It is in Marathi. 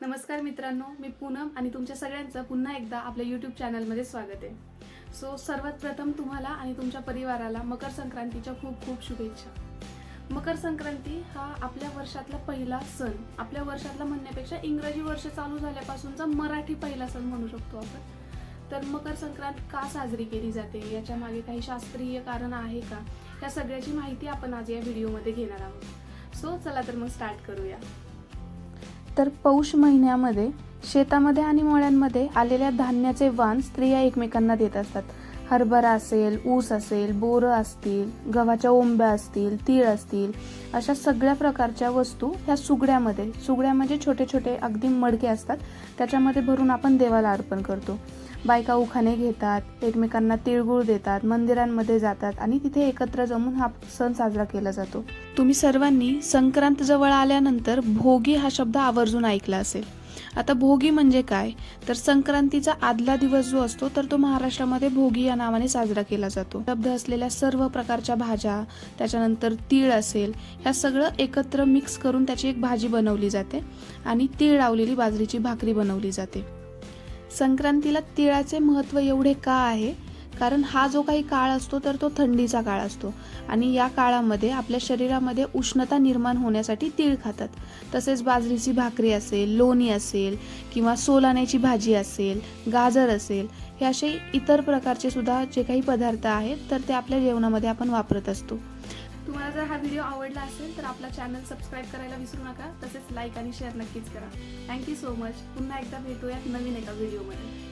नमस्कार मित्रांनो मी पूनम आणि तुमच्या सगळ्यांचं पुन्हा एकदा आपल्या यूट्यूब चॅनलमध्ये स्वागत आहे. सो सर्वात प्रथम तुम्हाला आणि तुमच्या परिवाराला मकर संक्रांतीच्या खूप खूप शुभेच्छा. मकर संक्रांती हा आपल्या वर्षातला पहिला सण. आपल्या वर्षातला म्हणण्यापेक्षा इंग्रजी वर्ष चालू झाल्यापासूनचा मराठी पहिला सण म्हणू शकतो आपण. तर मकर संक्रांत का साजरी केली जाते? याच्या मागे काही शास्त्रीय कारण आहे का? या सगळ्याची माहिती आपण आज या व्हिडिओमध्ये घेणार आहोत. सो चला तर मग स्टार्ट करूया. तर पौष महिन्यामध्ये शेतामध्ये आणि मळ्यांमध्ये आलेल्या धान्याचे वाण स्त्रिया एकमेकांना देत असतात. हरभरा असेल ऊस असेल बोरं असतील गव्हाच्या ओंब्या असतील तीळ असतील अशा सगळ्या प्रकारच्या वस्तू ह्या सुगड्यामध्ये सुगड्या म्हणजे छोटे छोटे अगदी मडके असतात त्याच्यामध्ये भरून आपण देवाला अर्पण करतो. बायका उखाणे घेतात एकमेकांना तिळगुळ देतात मंदिरांमध्ये जातात आणि तिथे एकत्र जमून हा सण साजरा केला जातो. तुम्ही सर्वांनी संक्रांत जवळ आल्यानंतर भोगी हा शब्द आवर्जून ऐकला असेल. आता भोगी म्हणजे काय? तर संक्रांतीचा आदला दिवस जो असतो तर तो महाराष्ट्रामध्ये भोगी या नावाने साजरा केला जातो. उपलब्ध असलेल्या सर्व प्रकारच्या भाज्या त्याच्यानंतर तीळ असेल ह्या सगळं एकत्र मिक्स करून त्याची एक भाजी बनवली जाते आणि तीळ लावलेली बाजरीची भाकरी बनवली जाते. संक्रांतीला तिळाचे महत्त्व एवढे का आहे? कारण हा जो काही काळ असतो तर तो थंडीचा काळ असतो. आणि या काळामध्ये आपल्या शरीरामध्ये उष्णता निर्माण होण्यासाठी तीळ खातात. तसेच बाजरीची भाकरी असेल लोणी असेल किंवा सोलाण्याची भाजी असेल गाजर असेल हे असे इतर प्रकारचे सुद्धा जे काही पदार्थ आहेत तर ते आपल्या जेवणामध्ये आपण वापरत असतो. तुम्हाला जर हा व्हिडिओ आवडला असेल तर आपला चॅनल सबस्क्राईब करायला विसरू नका. तसेच लाईक आणि शेअर नक्कीच करा. थँक्यू सो मच पुन्हा एकदा भेटूयात नवीन एका व्हिडिओमध्ये